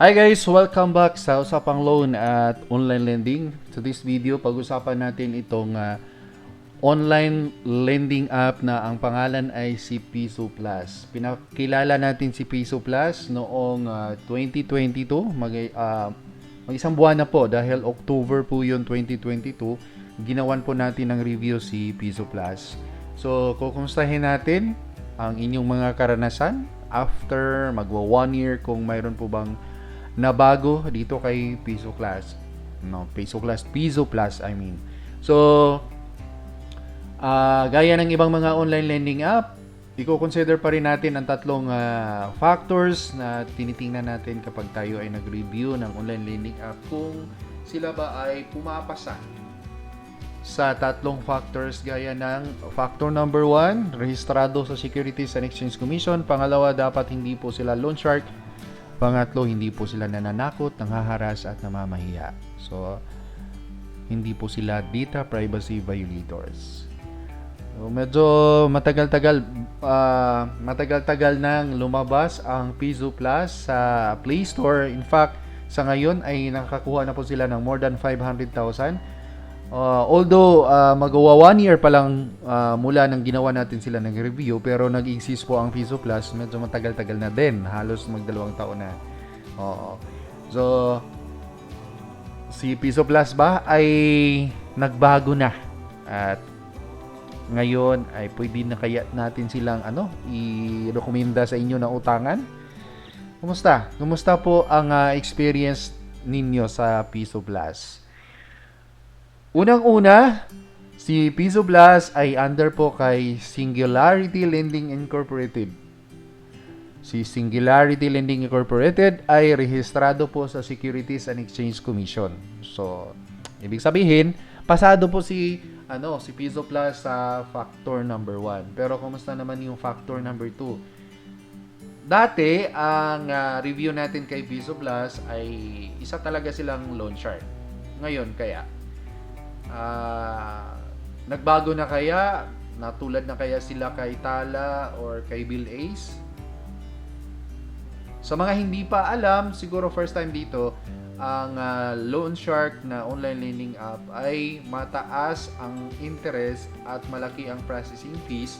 Hi guys! Welcome back sa Usapang Loan at Online Lending. To this video, pag-usapan natin itong ah, online lending app na ang pangalan ay si Piso Plus. Pinakilala natin si Piso Plus noong ah, 2022. Mag, ah, mag isang buwan na po dahil October po yun 2022. Ginawan po natin ng review si Piso Plus. So, kukumustahin natin ang inyong mga karanasan after magwa one year kung mayroon po bang nabago dito kay Piso Plus. No, Piso Plus, Piso Plus I mean. So, ah gaya ng ibang mga online lending app, i-consider pa rin natin ang tatlong ah, factors na tinitingnan natin kapag tayo ay nag-review ng online lending app kung sila ba ay pumapasa sa tatlong factors gaya ng factor number one, rehistrado sa Securities and Exchange Commission. Pangalawa, dapat hindi po sila loan shark. Pangatlo, hindi po sila nananakot, nanghaharas at namamahiya. So, hindi po sila data privacy violators. So, medyo matagal-tagal ah, matagal-tagal nang lumabas ang Piso Plus sa Play Store. In fact, sa ngayon ay nakakuha na po sila ng more than 500,000 Uh, although uh, magawa one year pa lang uh, mula nang ginawa natin sila ng review pero nag-exist po ang Piso Plus medyo matagal-tagal na din halos magdalawang taon na Oo. so si Piso Plus ba ay nagbago na at ngayon ay pwede na kaya natin silang ano i-rekomenda sa inyo na utangan Kumusta? Kumusta po ang ah, experience ninyo sa Piso Plus? Unang-una, si Piso Plus ay under po kay Singularity Lending Incorporated. Si Singularity Lending Incorporated ay rehistrado po sa Securities and Exchange Commission. So, ibig sabihin, pasado po si ano, si Piso Plus sa factor number 1. Pero kumusta naman yung factor number 2? Dati, ang ah, review natin kay Piso Plus ay isa talaga silang loan shark. Ngayon, kaya Ah, nagbago na kaya? Natulad na kaya sila kay Tala or kay Bill Ace? Sa mga hindi pa alam, siguro first time dito, ang ah, Loan Shark na online lending app ay mataas ang interest at malaki ang processing fees.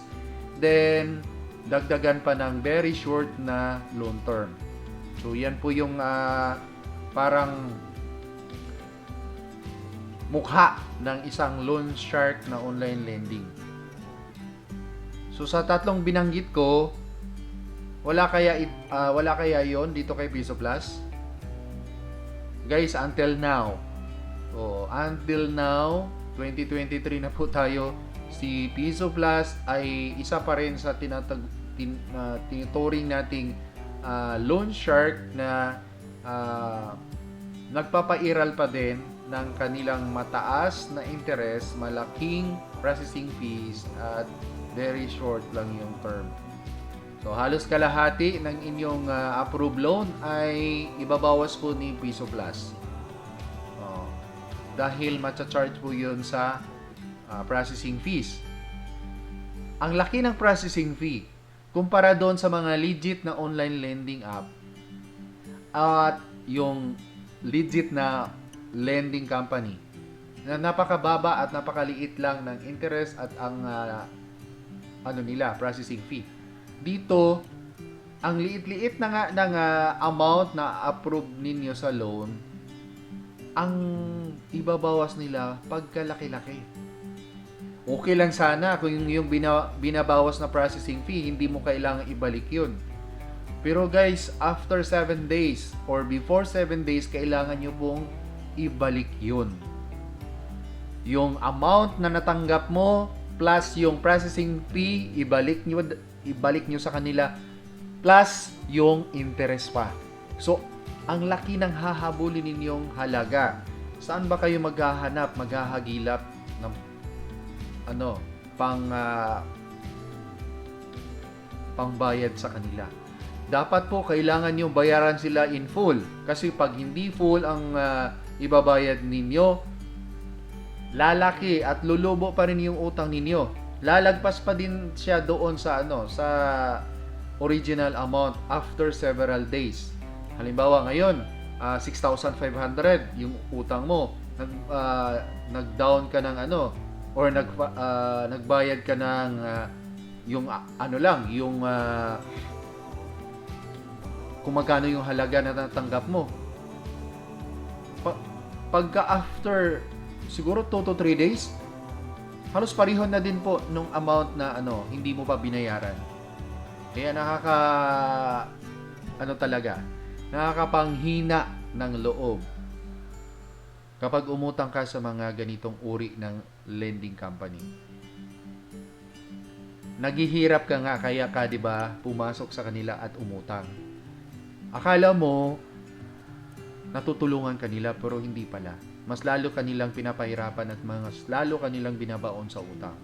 Then, dagdagan pa ng very short na loan term. So, yan po yung ah, parang mukha ng isang loan shark na online lending. So sa tatlong binanggit ko, wala kaya ah, wala kaya 'yon dito kay Piso Plus? Guys, until now. Oh, until now, 2023 na po tayo. Si Piso Plus ay isa pa rin sa tinatag tin, ah, tinuturing nating ah, loan shark na ah, nagpapairal pa din ng kanilang mataas na interest, malaking processing fees at very short lang yung term. So halos kalahati ng inyong ah, approved loan ay ibabawas po ni Piso Plus. Oh, dahil matcha-charge po yun sa ah, processing fees. Ang laki ng processing fee kumpara doon sa mga legit na online lending app at yung legit na lending company na napakababa at napakaliit lang ng interest at ang ah, ano nila processing fee. Dito ang liit-liit na nga ng ah, amount na approve ninyo sa loan ang ibabawas nila pagkalaki-laki. Okay lang sana kung yung, bina, binabawas na processing fee, hindi mo kailangan ibalik yun. Pero guys, after 7 days or before 7 days, kailangan nyo pong ibalik yun. Yung amount na natanggap mo plus yung processing fee, ibalik nyo, ibalik nyo sa kanila plus yung interest pa. So, ang laki ng hahabulin ninyong halaga. Saan ba kayo maghahanap, maghahagilap ng ano, pang ah, pangbayad sa kanila? dapat po kailangan nyo bayaran sila in full. Kasi pag hindi full ang ah, ibabayad ninyo, lalaki at lulubo pa rin yung utang ninyo. Lalagpas pa din siya doon sa ano, sa original amount after several days. Halimbawa ngayon, ah, 6,500 yung utang mo. Nag ah, nag-down ka ng ano or nag ah, nagbayad ka ng ah, yung ah, ano lang, yung ah, kung magkano yung halaga na natanggap mo. Pa- pagka after siguro 2 to 3 days, halos pareho na din po nung amount na ano, hindi mo pa binayaran. Kaya nakaka ano talaga, nakakapanghina ng loob kapag umutang ka sa mga ganitong uri ng lending company. Naghihirap ka nga kaya ka 'di ba pumasok sa kanila at umutang. Akala mo natutulungan kanila pero hindi pala. Mas lalo kanilang pinapahirapan at mas lalo kanilang binabaon sa utang.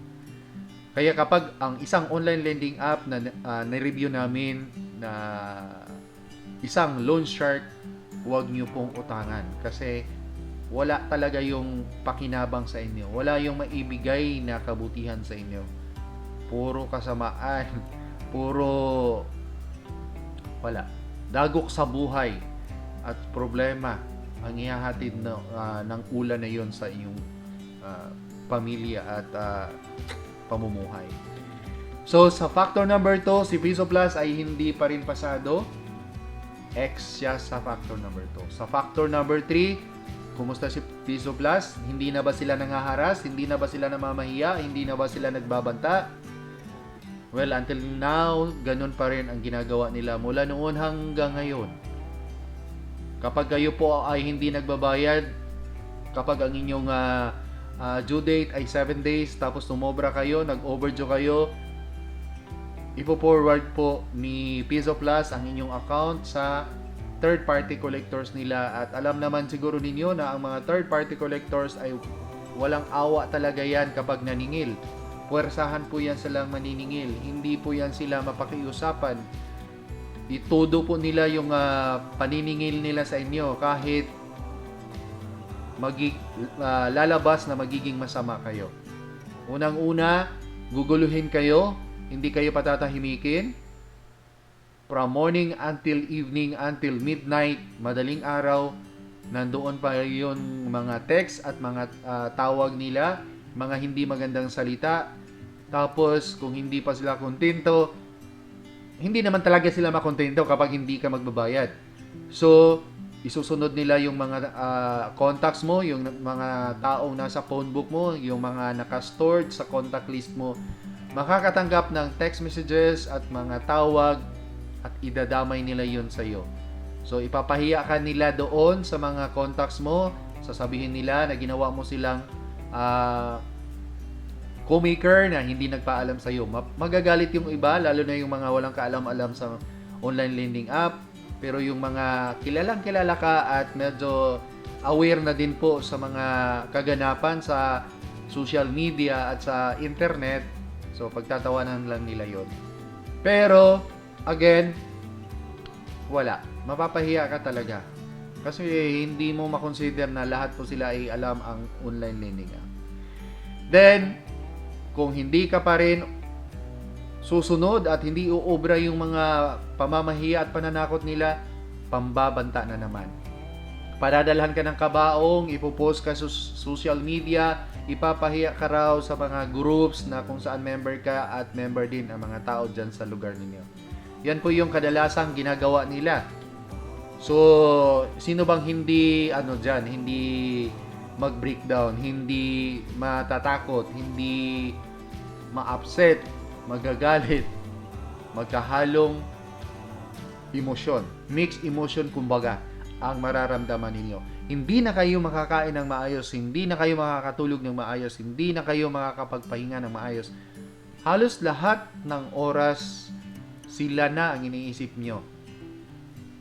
Kaya kapag ang isang online lending app na ah, na-review namin na isang loan shark, huwag niyo pong utangan kasi wala talaga yung pakinabang sa inyo. Wala yung maibigay na kabutihan sa inyo. Puro kasamaan, puro wala. Dagok sa buhay at problema ang ihahatid na, ah, ng ulan na yon sa iyong ah, pamilya at ah, pamumuhay. So, sa factor number 2, si Piso Plus ay hindi pa rin pasado. X siya sa factor number 2. Sa factor number 3, kumusta si Piso Plus? Hindi na ba sila nangaharas? Hindi na ba sila namamahiya? Hindi na ba sila nagbabanta? Well, until now, ganun pa rin ang ginagawa nila mula noon hanggang ngayon. Kapag kayo po ay hindi nagbabayad, kapag ang inyong ah, ah, due date ay 7 days, tapos tumobra kayo, nag-overdue kayo, ipo-forward po ni Piso Plus ang inyong account sa third party collectors nila at alam naman siguro ninyo na ang mga third party collectors ay walang awa talaga yan kapag naningil. Puwersahan po yan silang maniningil. Hindi po yan sila mapakiusapan. Itudo po nila yung ah, paniningil nila sa inyo kahit magi, ah, lalabas na magiging masama kayo. Unang-una, guguluhin kayo, hindi kayo patatahimikin. From morning until evening, until midnight, madaling araw, nandoon pa yung mga text at mga ah, tawag nila, mga hindi magandang salita. Tapos, kung hindi pa sila kontento, hindi naman talaga sila makontento kapag hindi ka magbabayad. So, isusunod nila yung mga ah, contacts mo, yung mga taong nasa phone book mo, yung mga naka-stored sa contact list mo, makakatanggap ng text messages at mga tawag at idadamay nila yun sa iyo. So, ipapahiya ka nila doon sa mga contacts mo, sasabihin nila na ginawa mo silang ah, co-maker na hindi nagpaalam sa iyo. Magagalit yung iba, lalo na yung mga walang kaalam-alam sa online lending app. Pero yung mga kilalang kilala ka at medyo aware na din po sa mga kaganapan sa social media at sa internet, so pagtatawanan lang nila yon. Pero, again, wala. Mapapahiya ka talaga. Kasi hindi mo makonsider na lahat po sila ay alam ang online lending app. Then, kung hindi ka pa rin susunod at hindi uobra yung mga pamamahiya at pananakot nila, pambabanta na naman. Padadalhan ka ng kabaong, ipopost ka sa social media, ipapahiya ka raw sa mga groups na kung saan member ka at member din ang mga tao dyan sa lugar ninyo. Yan po yung kadalasang ginagawa nila. So, sino bang hindi ano diyan, hindi mag-breakdown, hindi matatakot, hindi ma-upset, magagalit, magkahalong emosyon. Mixed emotion kumbaga ang mararamdaman ninyo. Hindi na kayo makakain ng maayos, hindi na kayo makakatulog ng maayos, hindi na kayo makakapagpahinga ng maayos. Halos lahat ng oras sila na ang iniisip nyo.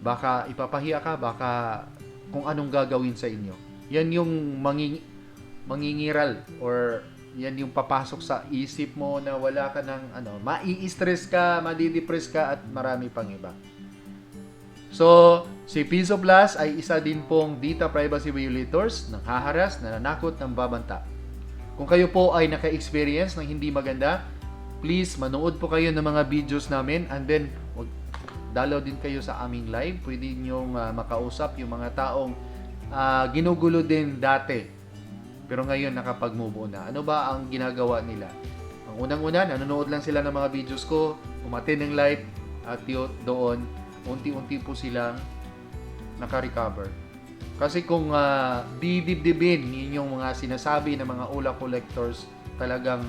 Baka ipapahiya ka, baka kung anong gagawin sa inyo. Yan yung manging, mangingiral or yan yung papasok sa isip mo na wala ka ng ano, mai-stress ka, madidepress ka at marami pang iba. So, si Piso Plus ay isa din pong data privacy violators ng haharas, nananakot, ng babanta. Kung kayo po ay naka-experience ng hindi maganda, please manood po kayo ng mga videos namin and then wag, dalaw din kayo sa aming live. Pwede niyong ah, makausap yung mga taong ah, ginugulo din dati. Pero ngayon nakapag-move on na. Ano ba ang ginagawa nila? Ang unang-una, nanonood lang sila ng mga videos ko, umatin ng live, at yun, doon, unti-unti po silang naka-recover. Kasi kung uh, didibdibin ninyong mga sinasabi ng mga ula collectors, talagang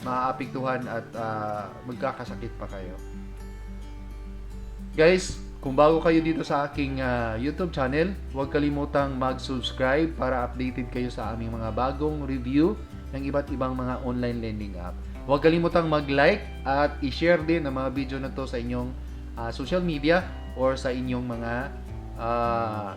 maaapektuhan at ah, magkakasakit pa kayo. Guys, kung bago kayo dito sa aking ah, YouTube channel, huwag kalimutang mag-subscribe para updated kayo sa aming mga bagong review ng iba't ibang mga online lending app. Huwag kalimutang mag-like at i-share din ang mga video na to sa inyong ah, social media or sa inyong mga ah,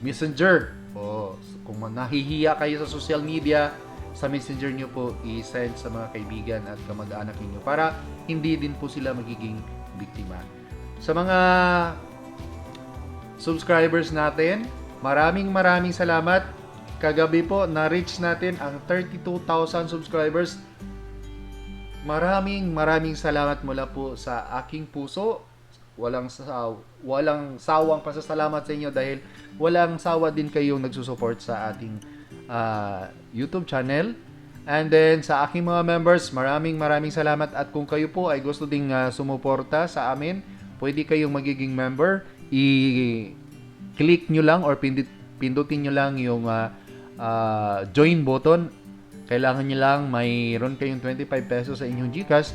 messenger. O kung nahihiya kayo sa social media, sa messenger nyo po i-send sa mga kaibigan at kamag-anak ninyo para hindi din po sila magiging biktima. Sa mga subscribers natin, maraming maraming salamat. Kagabi po, na-reach natin ang 32,000 subscribers. Maraming maraming salamat mula po sa aking puso. Walang saw, walang sawang pasasalamat sa inyo dahil walang sawa din kayong nagsusupport sa ating ah, YouTube channel. And then sa aking mga members, maraming maraming salamat at kung kayo po ay gusto ding ah, sumuporta sa amin, pwede kayong magiging member. I-click nyo lang or pindit, pindutin nyo lang yung ah, ah, join button. Kailangan nyo lang mayroon kayong 25 pesos sa inyong GCash.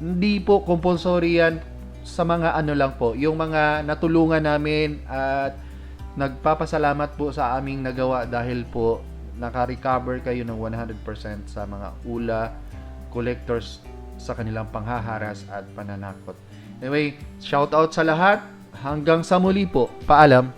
Hindi po compulsory yan sa mga ano lang po, yung mga natulungan namin at nagpapasalamat po sa aming nagawa dahil po naka-recover kayo ng 100% sa mga ula collectors sa kanilang panghaharas at pananakot. Anyway, shout out sa lahat. Hanggang sa muli po. Paalam.